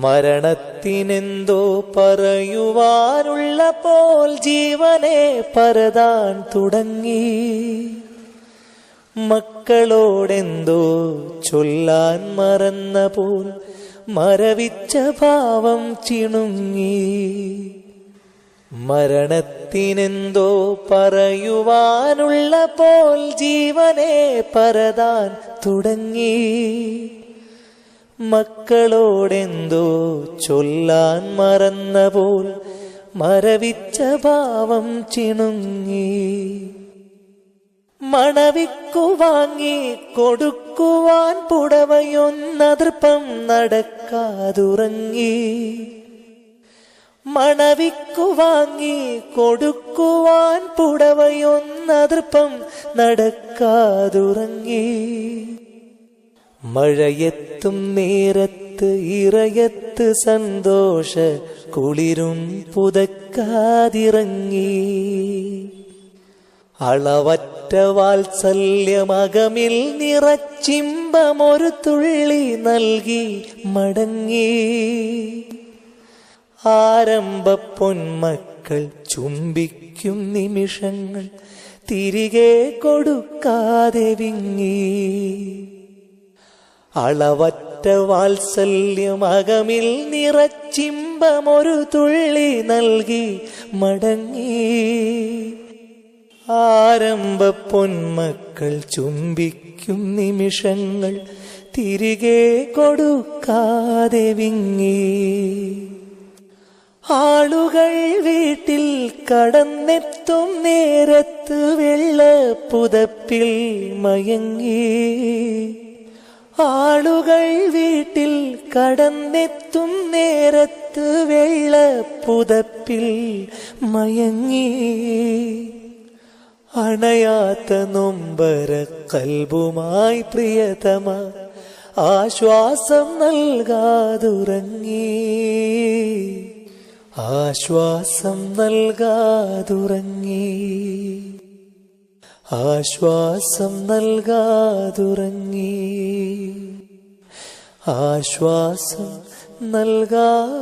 മരണത്തിനെന്തോ പറയുവാനുള്ള പോൽ ജീവനെ പരതാൻ തുടങ്ങി. മക്കളോടെന്തോ ചൊല്ലാൻ മറന്ന പോൽ മരവിച്ച ഭാവം ചിണുങ്ങി. മരണത്തിനെന്തോ പറയുവാനുള്ള പോൽ ജീവനെ പരതാൻ തുടങ്ങി. മക്കളോടെന്തോ ചൊല്ലാൻ മറന്ന പോൽ മരവിച്ച ഭാവം ചിണുങ്ങി. മണവിക്കു വാങ്ങി കൊടുക്കുവാൻ പുടവയൊന്നതൃപ്പം നടക്കാതുറങ്ങി. മണവിക്കു വാങ്ങി കൊടുക്കുവാൻ പുടവയൊന്നതൃപ്പം നടക്കാതുറങ്ങി. മഴയെത്തും നേരത്ത് ഇറയത്ത് സന്തോഷ കുളിരും പുതക്കാതിറങ്ങി. അളവറ്റ വാത്സല്യമകമിൽ നിറച്ചിമ്പമൊരു തുള്ളി നൽകി മടങ്ങി. ആരംഭ പൊന്മക്കൾ ചുംബിക്കും നിമിഷങ്ങൾ തിരികെ കൊടുക്കാതെ വിങ്ങി. അളവറ്റ വാത്സല്യമകമിൽ നിറച്ചിമ്പമൊരു തുള്ളി നൽകി മടങ്ങി. ആരംഭ പൊന്മക്കൾ ചുംബിക്കും നിമിഷങ്ങൾ തിരികെ കൊടുക്കാതെ വിങ്ങി. ആളുകൾ വീട്ടിൽ കടന്നെത്തും നേരത്ത് വെള്ള പുതപ്പിൽ മയങ്ങി. ആളുകൾ വീട്ടിൽ കടന്നെത്തും നേരത്ത് വെള്ള പുതപ്പിൽ മയങ്ങി. അണയാത്ത നൊമ്പര കൽബുമായി പ്രിയതമ ആശ്വാസം നൽകാതുറങ്ങി. ആശ്വാസം നൽകാതുറങ്ങി. ആശ്വാസം നൽകാതുറങ്ങി. ആശ്വാസം നൽകാതുറങ്ങി.